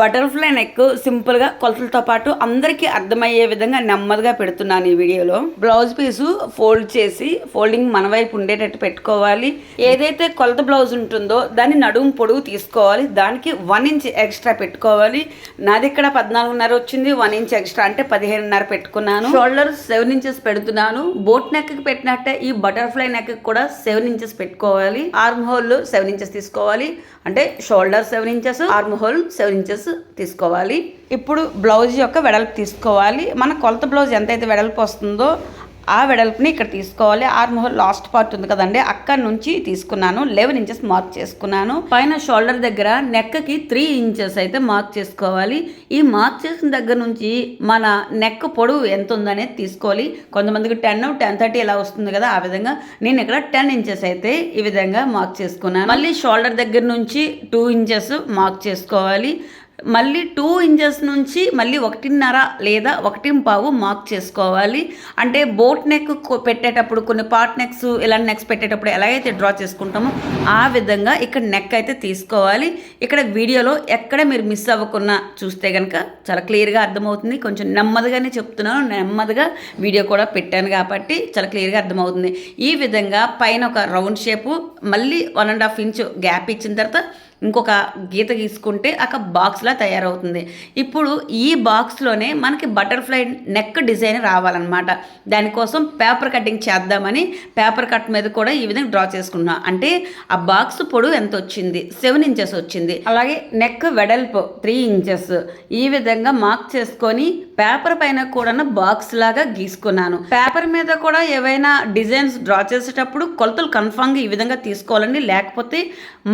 Butterfly neck సింపుల్గా కొలతలతో పాటు అందరికీ అర్థమయ్యే విధంగా నెమ్మదిగా పెడుతున్నాను ఈ వీడియోలో. బ్లౌజ్ పీసు ఫోల్డ్ చేసి ఫోల్డింగ్ మన వైపు ఉండేటట్టు పెట్టుకోవాలి. ఏదైతే కొలత బ్లౌజ్ ఉంటుందో దాన్ని నడుము పొడుగు తీసుకోవాలి. దానికి వన్ ఇంచ్ ఎక్స్ట్రా పెట్టుకోవాలి. నాది ఇక్కడ పద్నాలుగున్నర వచ్చింది. వన్ ఇంచ్ ఎక్స్ట్రా అంటే పదిహేనున్నర పెట్టుకున్నాను. షోల్డర్ సెవెన్ ఇంచెస్ పెడుతున్నాను. బోట్ నెక్కి పెట్టినట్టే ఈ బటర్ఫ్లై నెక్ కూడా సెవెన్ ఇంచెస్ పెట్టుకోవాలి. ఆర్మ్ హోల్ సెవెన్ ఇంచెస్ తీసుకోవాలి. అంటే shoulder seven inches arm hole seven inches తీసుకోవాలి. ఇప్పుడు బ్లౌజ్ యొక్క వెడల్పు తీసుకోవాలి. మన కొలత బ్లౌజ్ ఎంతైతే వెడల్పు వస్తుందో ఆ వెడల్పుని ఇక్కడ తీసుకోవాలి. ఆర్మ్ లాస్ట్ పార్ట్ ఉంది కదండి అక్కడ నుంచి తీసుకున్నాను. లెవెన్ ఇంచెస్ మార్క్ చేసుకున్నాను. పైన షోల్డర్ దగ్గర నెక్కి త్రీ ఇంచెస్ అయితే మార్క్ చేసుకోవాలి. ఈ మార్క్ చేసిన దగ్గర నుంచి మన నెక్ పొడవు ఎంత ఉందనేది తీసుకోవాలి. కొంతమందికి టెన్ టెన్ థర్టీ ఇలా వస్తుంది కదా ఆ విధంగా. నేను ఇక్కడ టెన్ ఇంచెస్ అయితే ఈ విధంగా మార్క్ చేసుకున్నాను. మళ్ళీ షోల్డర్ దగ్గర నుంచి టూ ఇంచెస్ మార్క్ చేసుకోవాలి. మళ్ళీ టూ ఇంచెస్ నుంచి మళ్ళీ ఒకటిన్నర లేదా ఒకటి పావు మార్క్ చేసుకోవాలి. అంటే బోట్ నెక్ పెట్టేటప్పుడు కొన్ని పార్ట్ నెక్స్ ఇలాంటి నెక్స్ పెట్టేటప్పుడు ఎలాగైతే డ్రా చేసుకుంటామో ఆ విధంగా ఇక్కడ నెక్ అయితే తీసుకోవాలి. ఇక్కడ వీడియోలో ఎక్కడ మీరు మిస్ అవ్వకుండా చూస్తే కనుక చాలా క్లియర్గా అర్థమవుతుంది. కొంచెం నెమ్మదిగానే చెప్తున్నాను. నెమ్మదిగా వీడియో కూడా పెట్టాను కాబట్టి చాలా క్లియర్గా అర్థమవుతుంది. ఈ విధంగా పైన ఒక రౌండ్ షేపు మళ్ళీ one and half inch gap ఇచ్చిన తర్వాత ఇంకొక గీత గీసుకుంటే ఒక బాక్స్లా తయారవుతుంది. ఇప్పుడు ఈ బాక్స్లోనే మనకి బటర్ఫ్లై నెక్ డిజైన్ రావాలన్నమాట. దానికోసం పేపర్ కటింగ్ చేద్దామని పేపర్ కట్ మీద కూడా ఈ విధంగా డ్రా చేసుకుంటున్నాం అంటే ఆ బాక్స్ పొడవు ఎంత వచ్చింది సెవెన్ ఇంచెస్ వచ్చింది. అలాగే నెక్ వెడల్పు త్రీ ఇంచెస్. ఈ విధంగా మార్క్ చేసుకొని పేపర్ పైన కూడా బాక్స్ లాగా గీసుకున్నాను. పేపర్ మీద కూడా ఏవైనా డిజైన్స్ డ్రా చేసేటప్పుడు కొలతలు కన్ఫామ్గా ఈ విధంగా తీసుకోవాలండి. లేకపోతే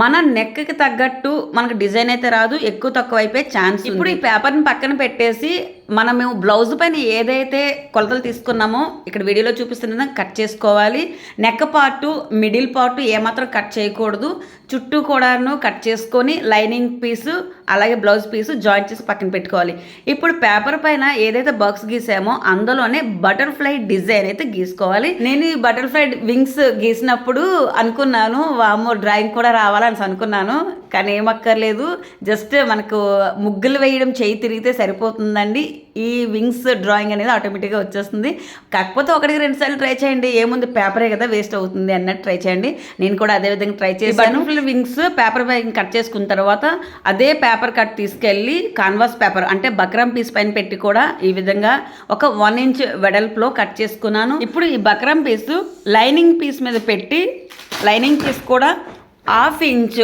మన నెక్కి తగ్గట్టు మనకు డిజైన్ అయితే రాదు ఎక్కువ తక్కువ అయిపోయే ఛాన్స్ ఇప్పుడు ఈ పేపర్ని పక్కన పెట్టేసి మనము బ్లౌజ్ పైన ఏదైతే కొలతలు తీసుకున్నామో ఇక్కడ వీడియోలో చూపిస్తున్న కట్ చేసుకోవాలి. నెక్ పార్టు మిడిల్ పార్టు ఏమాత్రం కట్ చేయకూడదు. చుట్టూ కూడాను కట్ చేసుకొని లైనింగ్ పీసు అలాగే బ్లౌజ్ పీసు జాయింట్ చేసి పక్కన పెట్టుకోవాలి. ఇప్పుడు పేపర్ పైన ఏదైతే బాక్స్ గీసామో అందులోనే బటర్ఫ్లై డిజైన్ అయితే గీసుకోవాలి. నేను ఈ బటర్ఫ్లై వింగ్స్ గీసినప్పుడు అనుకున్నాను వామో డ్రాయింగ్ కూడా రావాలని అనుకున్నాను. కానీ ఏమక్కర్లేదు జస్ట్ మనకు ముగ్గులు వేయడం చేయి తిరిగితే సరిపోతుందండి. ఈ వింగ్స్ డ్రాయింగ్ అనేది ఆటోమేటిక్గా వచ్చేస్తుంది. కాకపోతే ఒకటికి రెండు సార్లు ట్రై చేయండి. ఏముంది పేపరే కదా వేస్ట్ అవుతుంది అన్నట్టు ట్రై చేయండి. నేను కూడా అదే విధంగా ట్రై చేశాను. వింగ్స్ పేపర్ కట్ చేసుకున్న తర్వాత అదే పేపర్ కట్ తీసుకెళ్ళి కాన్వాస్ పేపర్ అంటే బక్రం పీస్ పైన పెట్టి కూడా ఈ విధంగా ఒక వన్ ఇంచ్ వెడల్పులో కట్ చేసుకున్నాను. ఇప్పుడు ఈ బక్రం పీస్ లైనింగ్ పీస్ మీద పెట్టి లైనింగ్ పీస్ కూడా హాఫ్ ఇంచ్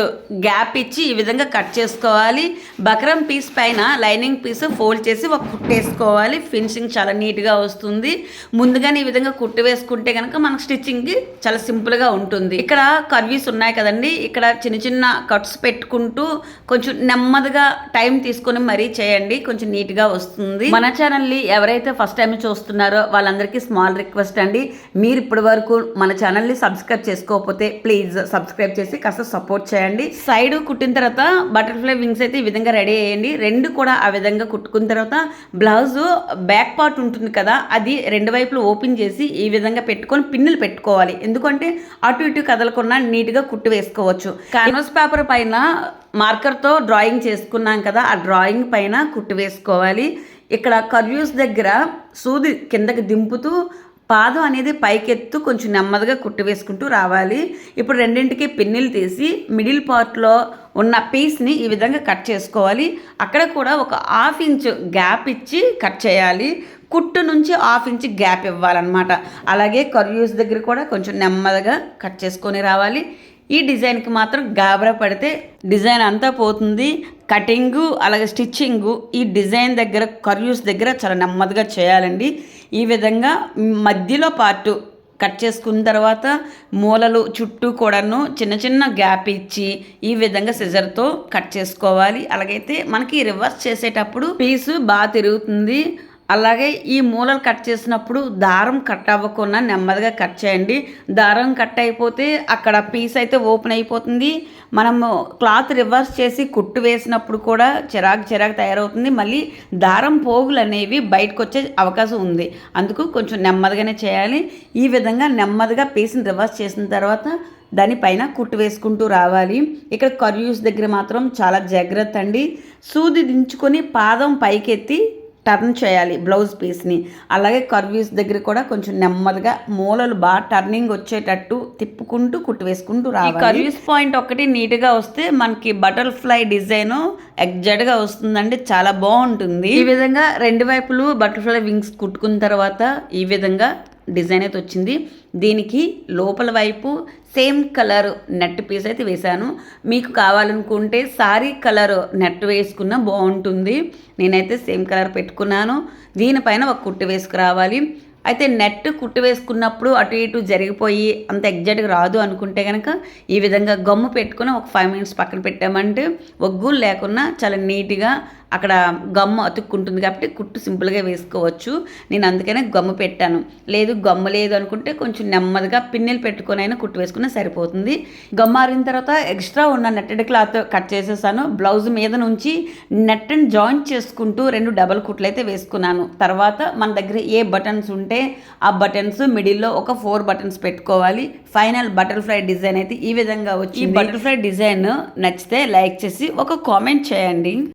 గ్యాప్ ఇచ్చి ఈ విధంగా కట్ చేసుకోవాలి. బక్రం పీస్ పైన లైనింగ్ పీస్ ఫోల్డ్ చేసి ఒక కుట్టేసుకోవాలి ఫినిషింగ్ చాలా నీట్గా వస్తుంది. ముందుగానే ఈ విధంగా కుట్టు వేసుకుంటే కనుక మనకు స్టిచ్చింగ్కి చాలా సింపుల్గా ఉంటుంది. ఇక్కడ కర్వీస్ ఉన్నాయి కదండి. ఇక్కడ చిన్న చిన్న కట్స్ పెట్టుకుంటూ కొంచెం నెమ్మదిగా టైం తీసుకొని మరీ చేయండి. కొంచెం నీట్గా వస్తుంది. మన ఛానల్ని ఎవరైతే ఫస్ట్ టైం చూస్తున్నారో వాళ్ళందరికీ స్మాల్ రిక్వెస్ట్ అండి. మీరు ఇప్పటి వరకు మన ఛానల్ని సబ్స్క్రైబ్ చేసుకోకపోతే ప్లీజ్ సబ్స్క్రైబ్ చేసి కాస్త సపోర్ట్ చేయండి. సైడ్ కుట్టిన తర్వాత బటర్ఫ్లై వింగ్స్ అయితే ఈ విధంగా రెడీ అయ్యండి. రెండు కూడా ఆ విధంగా కుట్టుకున్న తర్వాత బ్లౌజ్ బ్యాక్ పార్ట్ ఉంటుంది కదా అది రెండు వైపులు ఓపెన్ చేసి ఈ విధంగా పెట్టుకొని పిన్నులు పెట్టుకోవాలి. ఎందుకంటే అటు ఇటు కదలకుండా నీట్గా కుట్టు వేసుకోవచ్చు. కాన్వాస్ పేపర్ పైన మార్కర్తో డ్రాయింగ్ చేసుకున్నాం కదా ఆ డ్రాయింగ్ పైన కుట్టు వేసుకోవాలి. ఇక్కడ కర్వ్యూస్ దగ్గర సూది కిందకి దింపుతూ పాదం అనేది పైకెత్తు కొంచెం నెమ్మదిగా కుట్టు వేసుకుంటూ రావాలి. ఇప్పుడు రెండింటికి పిన్నులు తీసి మిడిల్ పార్ట్లో ఉన్న పీస్ని ఈ విధంగా కట్ చేసుకోవాలి. అక్కడ కూడా ఒక హాఫ్ ఇంచ్ గ్యాప్ ఇచ్చి కట్ చేయాలి. కుట్టు నుంచి హాఫ్ ఇంచ్ గ్యాప్ ఇవ్వాలన్నమాట. అలాగే కర్యూస్ దగ్గర కూడా కొంచెం నెమ్మదిగా కట్ చేసుకొని రావాలి. ఈ డిజైన్కి మాత్రం గాబరా పడితే డిజైన్ అంతా పోతుంది. కటింగు అలాగే స్టిచ్చింగు ఈ డిజైన్ దగ్గర కర్వ్యూస్ దగ్గర చాలా నెమ్మదిగా చేయాలండి. ఈ విధంగా మధ్యలో పార్టు కట్ చేసుకున్న తర్వాత మూలలు చుట్టూ కూడాను చిన్న చిన్న గ్యాప్ ఇచ్చి ఈ విధంగా సిజర్తో కట్ చేసుకోవాలి. అలాగైతే మనకి రివర్స్ చేసేటప్పుడు పీసు బాగా తిరుగుతుంది. అలాగే ఈ మూలలు కట్ చేసినప్పుడు దారం కట్ అవ్వకుండా నెమ్మదిగా కట్ చేయండి. దారం కట్ అయిపోతే అక్కడ పీస్ అయితే ఓపెన్ అయిపోతుంది. మనము క్లాత్ రివర్స్ చేసి కుట్టు వేసినప్పుడు కూడా చిరాకు చిరాకు తయారవుతుంది. మళ్ళీ దారం పోగులు అనేవి బయటకు వచ్చే అవకాశం ఉంది. అందుకు కొంచెం నెమ్మదిగానే చేయాలి. ఈ విధంగా నెమ్మదిగా పీస్ని రివర్స్ చేసిన తర్వాత దానిపైన కుట్టు వేసుకుంటూ రావాలి. ఇక్కడ కర్యూస్ దగ్గర మాత్రం చాలా జాగ్రత్త అండి. సూది దించుకొని పాదం పైకెత్తి టర్న్ చేయాలి బ్లౌజ్ పీస్ని. అలాగే కర్వీస్ దగ్గర కూడా కొంచెం నెమ్మదిగా మూలలు బాగా టర్నింగ్ వచ్చేటట్టు తిప్పుకుంటూ కుట్టు వేసుకుంటూ రావాలి. కర్వీస్ పాయింట్ ఒకటి నీట్గా వస్తే మనకి బటర్ఫ్లై డిజైన్ ఎగ్జాక్ట్గా వస్తుందండి. చాలా బాగుంటుంది. ఈ విధంగా రెండు వైపులు బటర్ఫ్లై వింగ్స్ కుట్టుకున్న తర్వాత ఈ విధంగా డిజైన్ అయితే వచ్చింది. దీనికి లోపల వైపు సేమ్ కలర్ నెట్ పీస్ అయితే వేశాను. మీకు కావాలనుకుంటే సారీ కలర్ నెట్ వేసుకున్న బాగుంటుంది. నేనైతే సేమ్ కలర్ పెట్టుకున్నాను. దీనిపైన ఒక కుట్టు వేసుకురావాలి. అయితే నెట్ కుట్టు వేసుకున్నప్పుడు అటు ఇటు జరిగిపోయి అంత ఎగ్జాక్ట్గా రాదు అనుకుంటే కనుక ఈ విధంగా గమ్ము పెట్టుకుని ఒక ఫైవ్ మినిట్స్ పక్కన పెట్టామంటే ఒగ్గులు లేకుండా చాలా నీట్గా అక్కడ గమ్ము అతుక్కుంటుంది కాబట్టి కుట్టు సింపుల్గా వేసుకోవచ్చు. నేను అందుకనే గమ్ము పెట్టాను. లేదు గమ్ము లేదు అనుకుంటే కొంచెం నెమ్మదిగా పిన్నెలు పెట్టుకొని అయినా కుట్టు వేసుకున్నా సరిపోతుంది. గమ్ము ఆరిన తర్వాత ఎక్స్ట్రా ఉన్న నెట్టెడ్ క్లాత్ కట్ చేసేసాను. బ్లౌజ్ మీద నుంచి నెట్ అండ్ జాయింట్ చేసుకుంటూ రెండు డబల్ కుట్లు అయితే వేసుకున్నాను. తర్వాత మన దగ్గర ఏ బటన్స్ ఉంటే ఆ బటన్స్ మిడిల్లో ఒక ఫోర్ బటన్స్ పెట్టుకోవాలి. ఫైనల్ బటర్ఫ్లై డిజైన్ అయితే ఈ విధంగా వచ్చి బటర్ఫ్లై డిజైన్ నచ్చితే లైక్ చేసి ఒక కామెంట్ చేయండి.